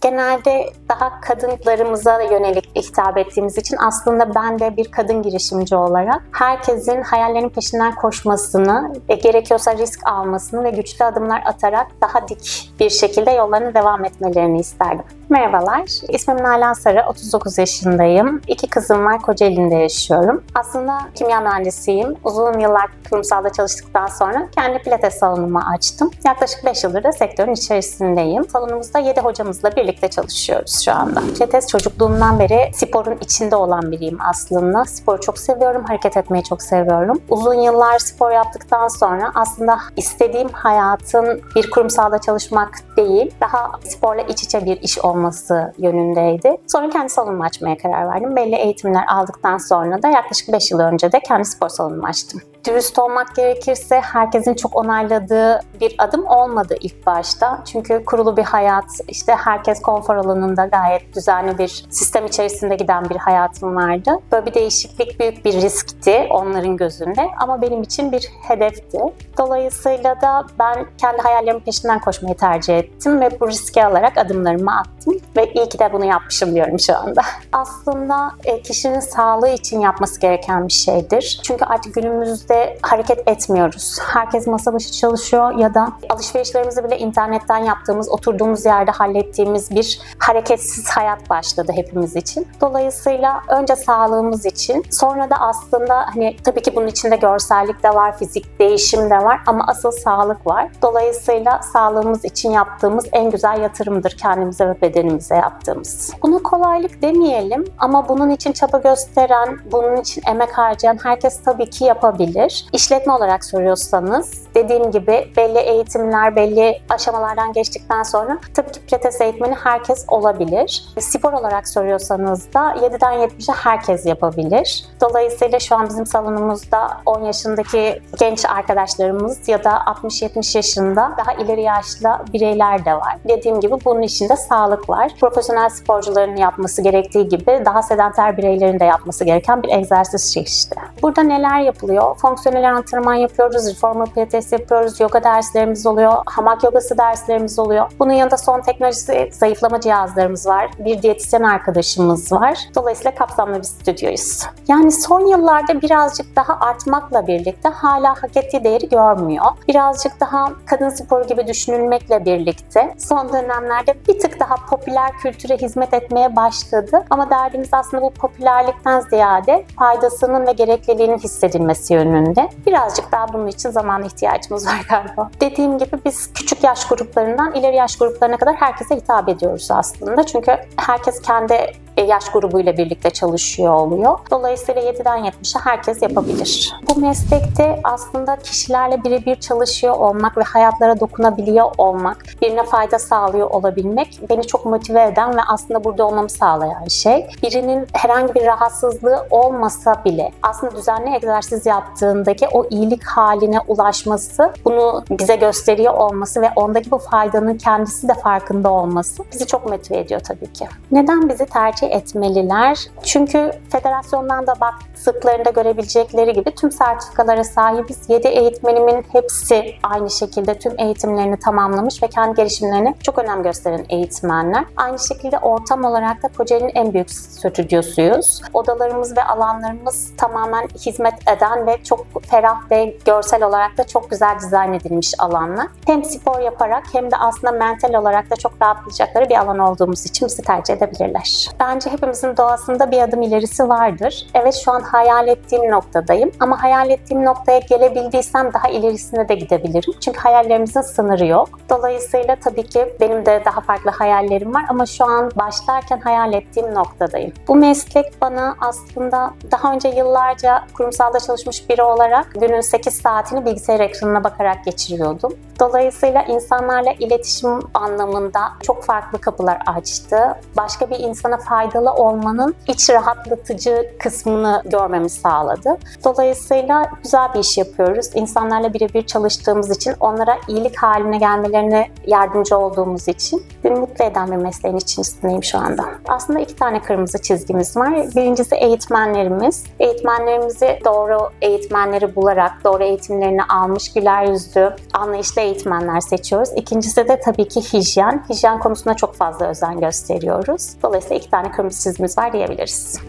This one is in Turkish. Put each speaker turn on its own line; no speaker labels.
genelde daha kadınlarımıza yönelik hitap ettiğimiz için aslında ben de bir kadın girişimci olarak herkesin hayallerinin peşinden koşmasını ve gerekiyorsa risk almasını ve güçlü adımlar atarak daha dik bir şekilde yollarına devam etmelerini isterdim. Merhabalar, ismim Nalan Sarı, 39 yaşındayım. İki kızım var, Kocaeli'nde yaşıyorum. Aslında kimya mühendisiyim. Uzun yıllar kurumsalda çalıştıktan sonra kendi pilates salonumu açtım. Yaklaşık 5 yıldır da sektörün içerisindeyim. Salonumuzda 7 hocamızla birlikte çalışıyoruz şu anda. Pilates çocukluğumdan beri sporun içinde olan biriyim aslında. Sporu çok seviyorum, hareket etmeyi çok seviyorum. Uzun yıllar spor yaptıktan sonra aslında istediğim hayatın bir kurumsalda çalışmak değil, daha sporla iç içe bir iş olması yönündeydi. Sonra kendi salonumu açmaya karar verdim. Belli eğitimler aldıktan sonra da yaklaşık 5 yıl önce de kendi spor salonumu açtım. Dürüst olmak gerekirse herkesin çok onayladığı bir adım olmadı ilk başta. Çünkü kurulu bir hayat, işte herkes konfor alanında gayet düzenli bir sistem içerisinde giden bir hayatım vardı. Böyle bir değişiklik büyük bir riskti onların gözünde ama benim için bir hedefti. Dolayısıyla da ben kendi hayallerimin peşinden koşmayı tercih ettim ve bu riski alarak adımlarımı attım ve iyi ki de bunu yapmışım diyorum şu anda. Aslında e, kişinin sağlığı için yapması gereken bir şeydir. Çünkü artık günümüzde hareket etmiyoruz. Herkes masa başı çalışıyor ya da alışverişlerimizi bile internetten yaptığımız, oturduğumuz yerde hallettiğimiz bir hareketsiz hayat başladı hepimiz için. Dolayısıyla önce sağlığımız için, sonra da aslında hani tabii ki bunun içinde görsellik de var, fizik değişim de var ama asıl sağlık var. Dolayısıyla sağlığımız için yaptığımız en güzel yatırımdır kendimize ve bedenimize yaptığımız. Buna kolaylık demeyelim ama bunun için çaba gösteren, bunun için emek harcayan herkes tabii ki yapabilir. İşletme olarak soruyorsanız dediğim gibi belli eğitimler, belli aşamalardan geçtikten sonra tabii ki pilates eğitmeni herkes olabilir. Spor olarak soruyorsanız da 7'den 70'e herkes yapabilir. Dolayısıyla şu an bizim salonumuzda 10 yaşındaki genç arkadaşlarımız ya da 60-70 yaşında daha ileri yaşlı bireyler de var. Dediğim gibi bunun içinde sağlık var. Profesyonel sporcuların yapması gerektiği gibi daha sedanter bireylerin de yapması gereken bir egzersiz çeşidi. Burada neler yapılıyor? Fonksiyonel antrenman yapıyoruz, reformer pilates yapıyoruz, yoga derslerimiz oluyor, hamak yogası derslerimiz oluyor. Bunun yanında son teknolojisi zayıflama cihazlarımız var. Bir diyetisyen arkadaşımız var. Dolayısıyla kapsamlı bir stüdyoyuz. Yani son yıllarda birazcık daha artmakla birlikte hala hak ettiği değeri görmüyor. Birazcık daha kadın sporu gibi düşünülmekle birlikte son dönemlerde bir tık daha popüler kültüre hizmet etmeye başladı. Ama derdimiz aslında bu popülerlikten ziyade faydasının ve gerekliliğinin hissedilmesi yönünde. Birazcık daha bunun için zamana ihtiyacımız var galiba. Dediğim gibi biz küçük yaş gruplarından ileri yaş gruplarına kadar herkese hitap ediyoruz aslında. Çünkü herkes kendi yaş grubuyla birlikte çalışıyor oluyor. Dolayısıyla 7'den 70'e herkes yapabilir. Bu meslekte aslında kişilerle birebir çalışıyor olmak ve hayatlara dokunabiliyor olmak, birine fayda sağlıyor olabilmek beni çok motive eden ve aslında burada olmamı sağlayan şey. Birinin herhangi bir rahatsızlığı olmasa bile aslında düzenli egzersiz yaptığındaki o iyilik haline ulaşması, bunu bize gösteriyor olması ve ondaki bu faydanın kendisi de farkında olması bizi çok motive ediyor tabii ki. Neden bizi tercih etmeliler? Çünkü federasyondan da baktıklarında görebilecekleri gibi tüm sertifikalara sahibiz. 7 eğitmenimin hepsi aynı şekilde tüm eğitimlerini tamamlamış ve kendi gelişimlerine çok önem gösteren eğitmenler. Aynı şekilde ortam olarak da Kocaeli'nin en büyük stüdyosuyuz. Odalarımız ve alanlarımız tamamen hizmet eden ve çok ferah ve görsel olarak da çok güzel dizayn edilmiş alanlar. Hem spor yaparak hem de aslında mental olarak da çok rahatlayacakları bir alan olduğumuz için bizi tercih edebilirler. Bence hepimizin doğasında bir adım ilerisi vardır. Evet şu an hayal ettiğim noktadayım ama hayal ettiğim noktaya gelebildiysem daha ilerisine de gidebilirim. Çünkü hayallerimizin sınırı yok. Dolayısıyla tabii ki benim de daha farklı hayallerim var ama şu an başlarken hayal ettiğim noktadayım. Bu meslek bana aslında daha önce yıllarca kurumsalda çalışmış biri olarak günün 8 saatini bilgisayar ekranına bakarak geçiriyordum. Dolayısıyla insanlarla iletişim anlamında çok farklı kapılar açtı. Başka bir insana faydalı olmanın iç rahatlatıcı kısmını görmemi sağladı. Dolayısıyla güzel bir iş yapıyoruz. İnsanlarla birebir çalıştığımız için, onlara iyilik haline gelmelerine yardımcı olduğumuz için beni mutlu eden bir mesleğin içerisindeyim şu anda. Aslında iki tane kırmızı çizgimiz var. Birincisi eğitmenlerimiz. Eğitmenlerimizi doğru eğitmenleri bularak, doğru eğitimlerini almış, güler yüzlü, anlayışlı eğitmenler seçiyoruz. İkincisi de tabii ki hijyen. Hijyen konusunda çok fazla özen gösteriyoruz. Dolayısıyla iki tane kırmızı çizgimiz var diyebiliriz.